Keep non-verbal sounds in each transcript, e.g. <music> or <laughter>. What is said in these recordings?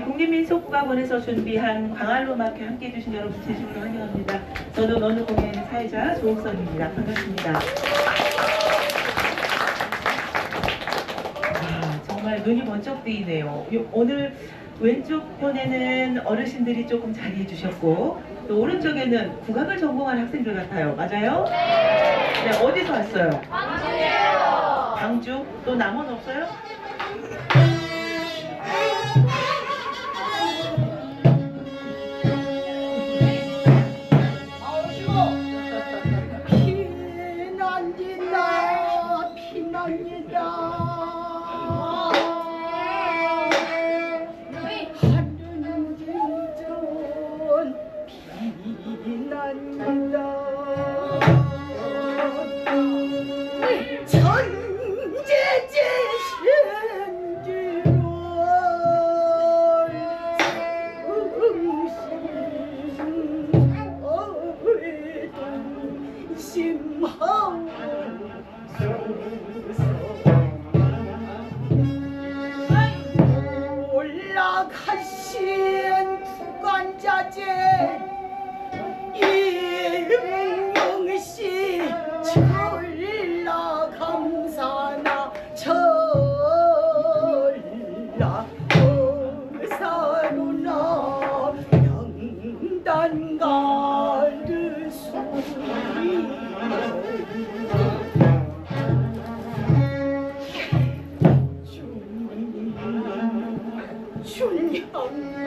네, 국립민속국악원에서 준비한 광활로마켓 함께 해주신 여러분 진심으로 환영합니다. 저는 어느 공연의 사회자 조옥선입니다. 반갑습니다. 아, 정말 눈이 번쩍 뜨이네요. 요- 오늘 왼쪽 편에는 어르신들이 조금 자리해 주셨고 또 오른쪽에는 국악을 전공한 학생들 같아요. 맞아요? 네. 어디서 왔어요? 광주요. 광주? 또 남원 없어요? 자재 이명씨 전라 감사나 전라 의사로나 명단 가르 소리 춘향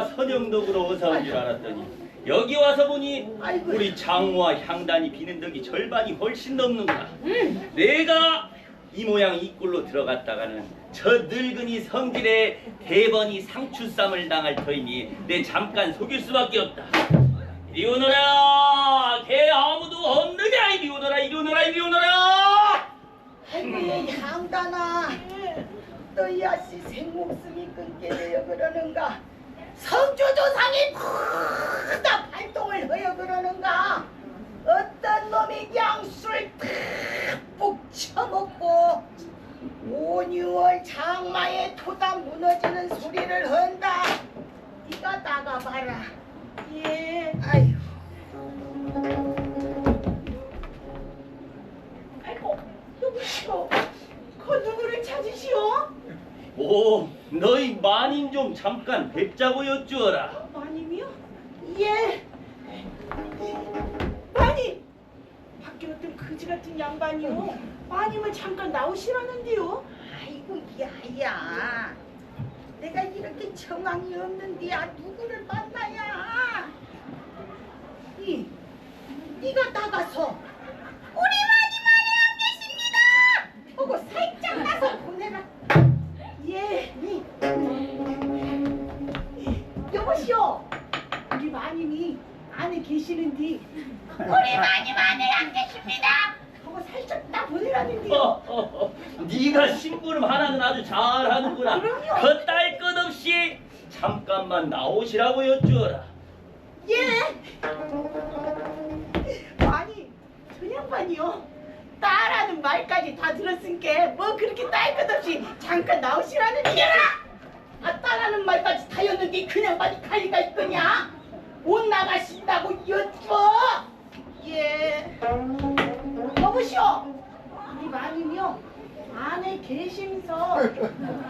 내가 선영덕으로 어서 온줄 알았더니 여기 와서 보니. 우리 장모와 향단이 비는 덕이 절반이 훨씬 넘는구나. 내가 이 모양 이 꼴로 들어갔다가는 저 늙은이 성질에 대번이 상추쌈을 당할 터이니 내 잠깐 속일 수밖에 없다. 이리 오너라, 개 아무도 없느냐 이리 오너라, 이리 오너라, 이리 오너라. 아이고 향단아 너희 아씨 생목숨이 끊게 되어 그러는가 성주조상이 크다 발동을 하여 그러는가? 어떤 놈이 양술 푹 쳐먹고 5, 6월 장마에 토다 무너지는 소리를 한다. 네가 나가봐라. 예 아휴. 아이고 누구시오? 그 누구를 찾으시오? 오, 너희 마님 좀 잠깐 뵙자고 여쭈어라. 예. 마님! 밖에 어떤 거지 같은 양반이요. 마님을 잠깐 나오시라는데요. 아이고 야야. 내가 이렇게 정황이 없는데야 누구를 만나야? 이, 네가 나가서 우리 안에 계시는데 우리 마님 안에 안 계십니다. 하고 살짝 나 보내라는데요. 어, 네가 심부름 하나는 아주 잘하는구나. 그럼요. 그딸 것 없이 잠깐만 나오시라고 여쭈어라. 예. 아니 저 양반이요. 딸하는 말. 말까지 다 들었으니까 뭐 그렇게 딸것 없이 잠깐 나오시라는 얘라 아 딸하는 말까지 다 였는데 그냥 빨리 가리가 있거냐 못 나가신다고 여쭈어 예 여보시오 우리 마님이요 안에 계시면서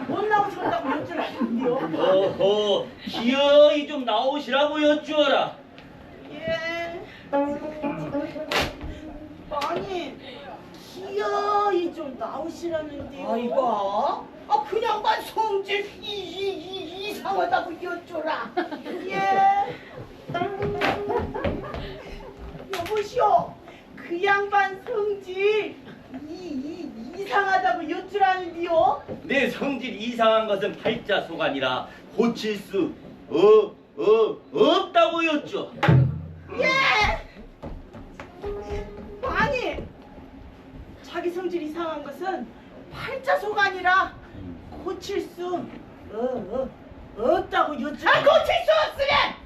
못 나오신다고 여쭈라는데요 어허 기어이 좀 나오시라고 여쭈어라 예. 아니, 기어이 좀 나오시라는데요. 아이고, 아 그냥 만 성질 이, 이, 이, 이상하다고 여쭈라. 예. <laughs> 여보시오, 그 양반 성질 이, 이, 이상하다고 여쭈라는데요. 내 성질 이상한 것은 팔자소가 아니라 고칠 수 어, 어, 없다고 여쭈어 예. 아니, 자기 성질 이상한 것은 팔자소가 아니라 고칠 수 어, 어, 없다고 여쭈. 아, 고칠 수 없으면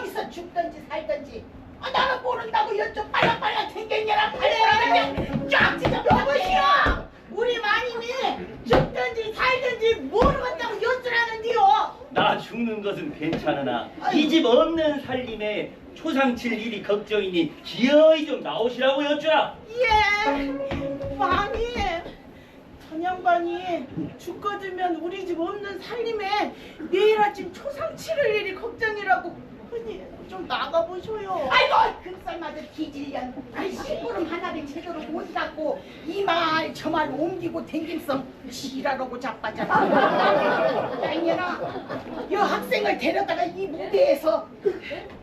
거기서 죽든지 살든지. 아, 나는 모른다고 여쭈 빨랑빨랑 생겼냐랑 팔랑빨랑 쫙 찢어 여보시오. 우리 마님이 죽든지 살든지 모르겠다고 여쭈라는데요. 나 죽는 것은 괜찮으나 이 집 없는 살림에 초상칠 일이 걱정이니 기어이 좀 나오시라고 여쭈라 예, 많이. 전양반이 죽거들면 우리 집 없는 살림에 내일 아침 초상 치를 일이 걱정이라고 좀 나가보셔요. 아이고, 급살마저 뒤질년. 아이, 심부름 하나를 제대로 못 닦고 이 말 저 말 옮기고 댕김성 지랄하고. <laughs> 야, 이년아, 이 학생을 데려다가 이 무대에서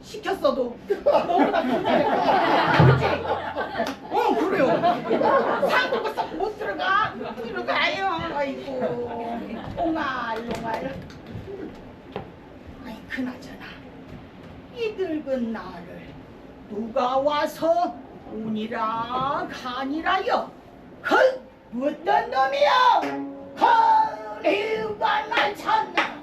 시켰어도 너무나 불편해. 그치? 어 그래요. 상도가 썩못 들어가. 들어가요. 아이고 옹알옹알. 아이 그나저나 이 늙은 나를 누가 와서 운이라 간이라여? 그 어떤 놈이여? 거리가 날 찾나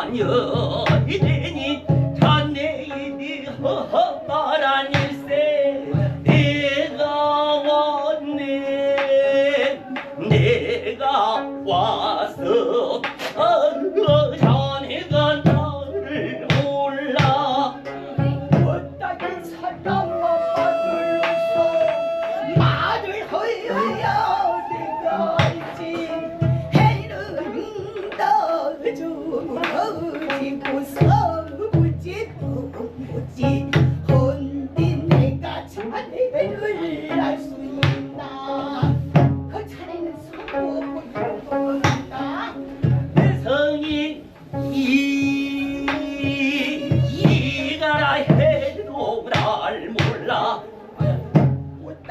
완연이 되니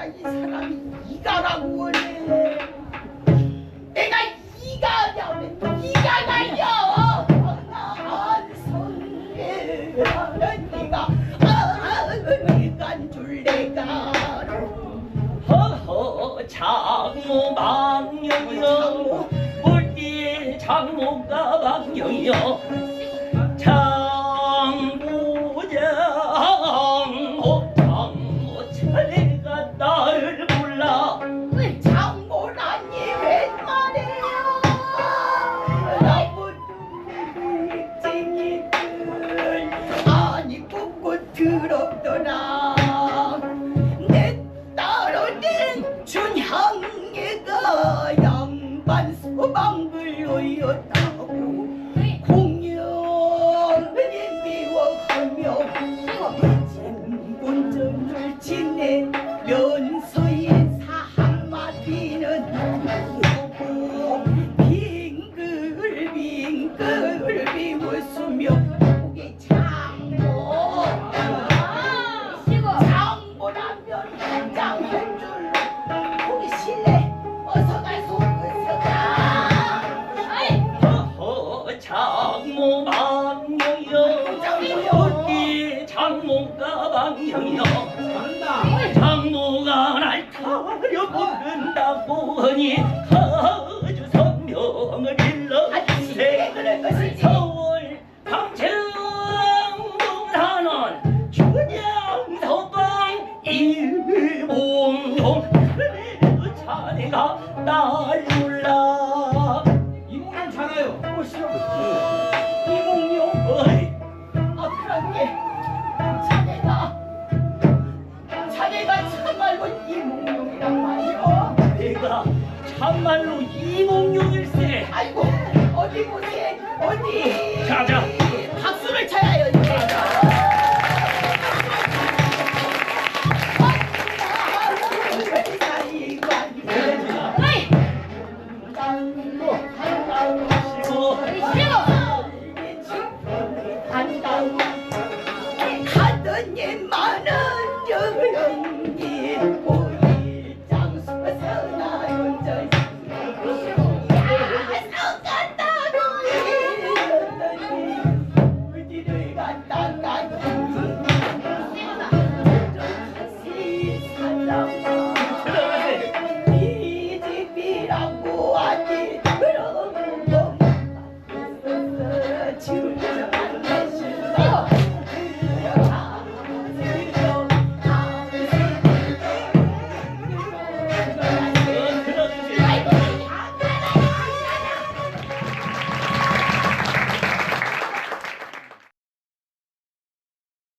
이 사람이 이가라고 하네. 내가 이가냐 이가 나요 장모 망령이여. 물길 장모가 망령이여. 你。 참말로 이몽